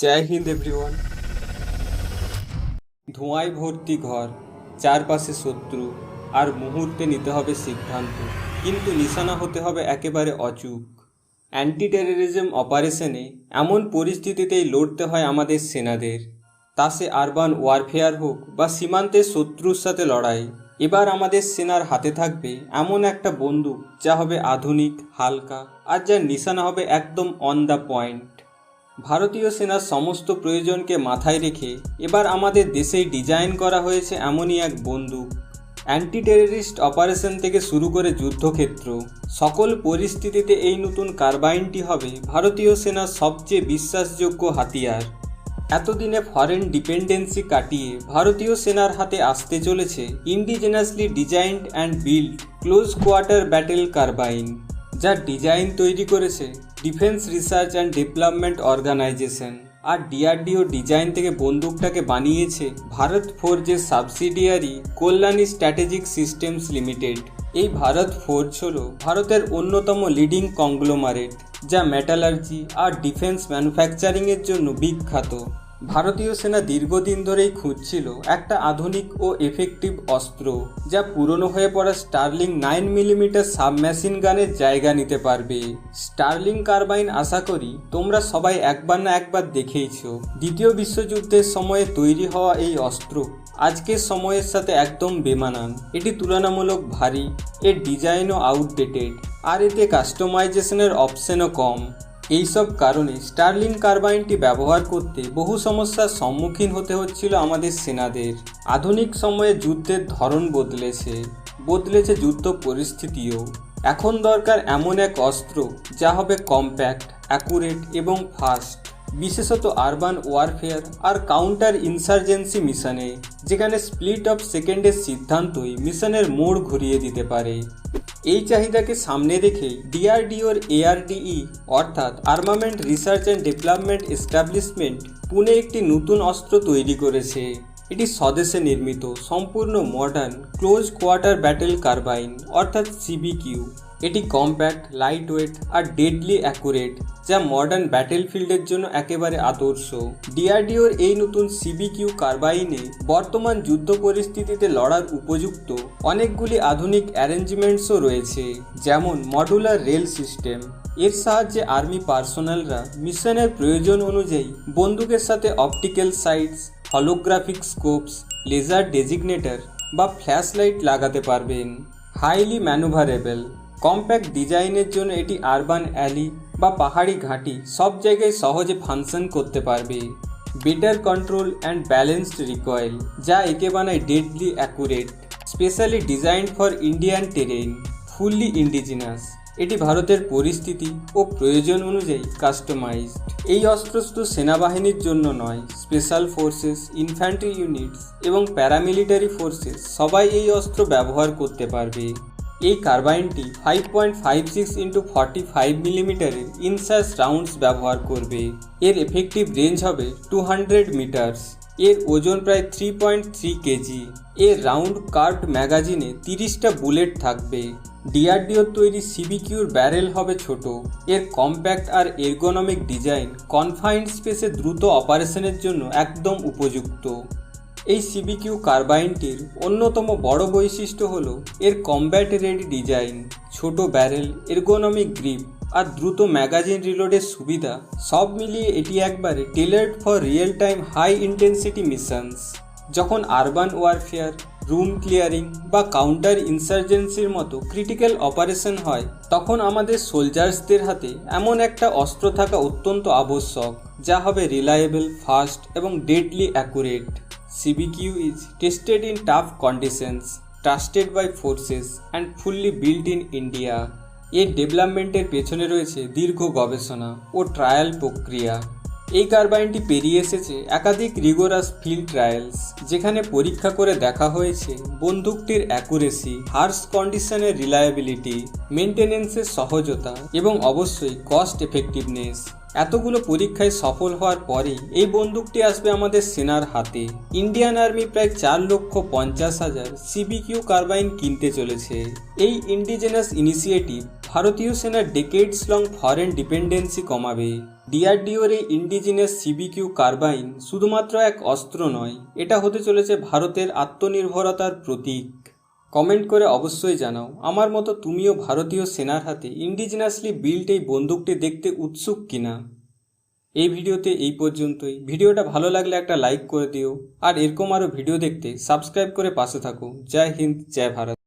জয় Hind everyone ধোঁয়ায় ভর্তি ঘর, চারপাশে শত্রু, আর মুহূর্তে নিতে হবে সিদ্ধান্ত। কিন্তু নিশানা হতে হবে একেবারে অচুক। অ্যান্টি টেররিজম অপারেশনে এমন পরিস্থিতিতেই লড়তে হয় আমাদের সেনাদের। তা সে আরবান ওয়ারফেয়ার হোক বা সীমান্তের শত্রুর সাথে লড়াই, এবার আমাদের সেনার হাতে থাকবে এমন একটা বন্দুক যা হবে আধুনিক, হালকা, আর যার নিশানা হবে একদম অন দ্য পয়েন্ট ভারতীয় সেনার সমস্ত প্রয়োজনকে মাথায় রেখে এবার আমাদের দেশেই ডিজাইন করা হয়েছে এমনই এক বন্দুক। অ্যান্টি টেররিস্ট অপারেশন থেকে শুরু করে যুদ্ধক্ষেত্র, সকল পরিস্থিতিতে এই নতুন কার্বাইনটি হবে ভারতীয় সেনার সবচেয়ে বিশ্বাসযোগ্য হাতিয়ার। এতদিনে ফরেন ডিপেন্ডেন্সি কাটিয়ে ভারতীয় সেনার হাতে আসতে চলেছে indigenously designed and build close quarter battle carbine যার ডিজাইন তৈরি করেছে defence research and development organisation. R DRDO design থেকে বন্দুকটাকে বানিয়েছে Bharat ফোর্জের subsidiary Kalyani strategic systems limited. এই ভারত ফোর্জ হল ভারতের অন্যতম লিডিং কংগ্লোমারেট, যা মেটালার্জি আর ডিফেন্স ম্যানুফ্যাকচারিংয়ের জন্য বিখ্যাত। ভারতীয় সেনা দীর্ঘদিন ধরেই খুঁজছিল একটা আধুনিক ও এফেক্টিভ অস্ত্র যা পুরনো হয়ে পড়া স্টার্লিং নাইন মিলিমিটার সাবমেশিন গানের জায়গা নিতে পারবে। স্টার্লিং কার্বাইন আশা করি তোমরা সবাই একবার না একবার দেখেইছ। দ্বিতীয় বিশ্বযুদ্ধের সময়ে তৈরি হওয়া এই অস্ত্র আজকের সময়ের সাথে একদম বেমানান। এটি তুলনামূলক ভারী, এর ডিজাইনও আউটডেটেড আর এতে কাস্টমাইজেশনের অপশনও কম। এইসব কারণে স্টার্লিং কার্বাইনটি ব্যবহার করতে বহু সমস্যার সম্মুখীন হতে হচ্ছিল আমাদের সেনাদের। আধুনিক সময়ে যুদ্ধের ধরন বদলেছে বদলেছে যুদ্ধ পরিস্থিতিও। এখন দরকার এমন এক অস্ত্র, যা হবে কম্প্যাক্ট, অ্যাকুরেট এবং ফাস্ট, বিশেষত আরবান ওয়ারফেয়ার আর কাউন্টার ইনসার্জেন্সি মিশনে, যেখানে স্প্লিট অফ সেকেন্ডের সিদ্ধান্তই মিশনের মোড় ঘুরিয়ে দিতে পারে। এই চাহিদাকে সামনে রেখে ডিআরডিওর এআরডিই অর্থাৎ armament research and development establishment Pune একটি নতুন অস্ত্র তৈরি করেছে। এটি স্বদেশে নির্মিত, সম্পূর্ণ modern close quarter battle carbine অর্থাৎ সিবিকিউ এটি কম্প্যাক্ট লাইট ওয়েট আর ডেডলি অ্যাকুরেট যা মডার্ন ব্যাটেলফিল্ডের জন্য একেবারে আদর্শ। ডিআরডিওর এই নতুন সিবিকিউ কার্বাইনে বর্তমান যুদ্ধ পরিস্থিতিতে লড়ার উপযুক্ত অনেকগুলি আধুনিক অ্যারেঞ্জমেন্টসও রয়েছে, যেমন মডুলার রেল সিস্টেম এর সাহায্যে আর্মি পার্সোনালরা মিশনের প্রয়োজন অনুযায়ী বন্দুকের সাথে optical sights holographic scopes laser designator বা ফ্ল্যাশ লাইট লাগাতে পারবেন। হাইলি ম্যানুভারেবল কম্প্যাক্ট ডিজাইনের জন্য এটি আরবান অ্যালি বা পাহাড়ি ঘাঁটি সব জায়গায় সহজে ফাংশন করতে পারবে। Better control and balanced recoil যা একে বানায় deadly accurate specially design for Indian terrain fully indigenous এটি ভারতের পরিস্থিতি ও প্রয়োজন অনুযায়ী কাস্টমাইজড এই অস্ত্র শুধু সেনাবাহিনীর জন্য নয় স্পেশাল ফোর্সেস ইনফ্যান্ট্রি ইউনিটস এবং প্যারামিলিটারি ফোর্সেস সবাই এই অস্ত্র ব্যবহার করতে পারবে। এই কার্বাইনটি five point five six into forty five মিলিমিটারের ইনসাস রাউন্ডস ব্যবহার করবে। এর এফেক্টিভ রেঞ্জ হবে টু হান্ড্রেড মিটার্স এর ওজন প্রায় থ্রি পয়েন্ট থ্রি কেজি। এর রাউন্ড কার্ভড ম্যাগাজিনে তিরিশটা বুলেট থাকবে। ডিআরডিওর তৈরি সিবিকিউর ব্যারেল হবে ছোট। এর কম্প্যাক্ট আর এরগোনমিক ডিজাইন কনফাইন্ড স্পেসে দ্রুত অপারেশনের জন্য একদম উপযুক্ত। এই সিবিকিউ কার্বাইনটির অন্যতম বড় বৈশিষ্ট্য হল এর কম্ব্যাট রেডি ডিজাইন ছোট ব্যারেল এরগোনমিক গ্রিপ আর দ্রুত ম্যাগাজিন রিলোডের সুবিধা সব মিলিয়ে এটি একবারে tailored for real time high intensity missions যখন আরবান ওয়ারফেয়ার রুম ক্লিয়ারিং বা কাউন্টার ইনসার্জেন্সির মতো ক্রিটিক্যাল অপারেশন হয়, তখন আমাদের সোলজার্সদের হাতে এমন একটা অস্ত্র থাকা অত্যন্ত আবশ্যক, যা হবে রিলায়েবল ফাস্ট এবং deadly accurate CBQ is tested in tough conditions, trusted by forces, and fully built in India. এর ডেভেলপমেন্টের পেছনে রয়েছে দীর্ঘ গবেষণা ও ট্রায়াল প্রক্রিয়া এই কার্বাইনটি পেরিয়ে এসেছে একাধিক রিগোরাস ফিল্ড ট্রায়ালস যেখানে পরীক্ষা করে দেখা হয়েছে বন্দুকটির অ্যাকুরেসি হার্স কন্ডিশনের রিলায়াবিলিটি মেনটেনেন্সের সহজতা এবং অবশ্যই কস্ট এফেক্টিভনেস এতগুলো পরীক্ষায় সফল হওয়ার পরেই এই বন্দুকটি আসবে আমাদের সেনার হাতে। ইন্ডিয়ান আর্মি প্রায় চার লক্ষ পঞ্চাশ হাজার সিবিকিউ কার্বাইন কিনতে চলেছে। এই ইন্ডিজেনাস ইনিশিয়েটিভ ভারতীয় সেনার ডেকেডস লং ফরেন ডিপেন্ডেন্সি কমাবে। ডিআরডিওর এই ইন্ডিজিনাস সিবিকিউ কার্বাইন শুধুমাত্র এক অস্ত্র নয়, এটা হতে চলেছে ভারতের আত্মনির্ভরতার প্রতীক। কমেন্ট করে অবশ্যই জানাও। আমার মতো তুমিও ভারতীয় সেনার হাতে ইন্ডিজিনাসলি বিল্ট এই বন্দুকটি দেখতে উৎসুক কিনা? এই ভিডিওতে এই পর্যন্তই। ভিডিওটা ভালো লাগলে একটা লাইক করে দিও। আর এরকম আরও ভিডিও দেখতে সাবস্ক্রাইব করে পাশে থাকো। জয় হিন্দ, জয় ভারত।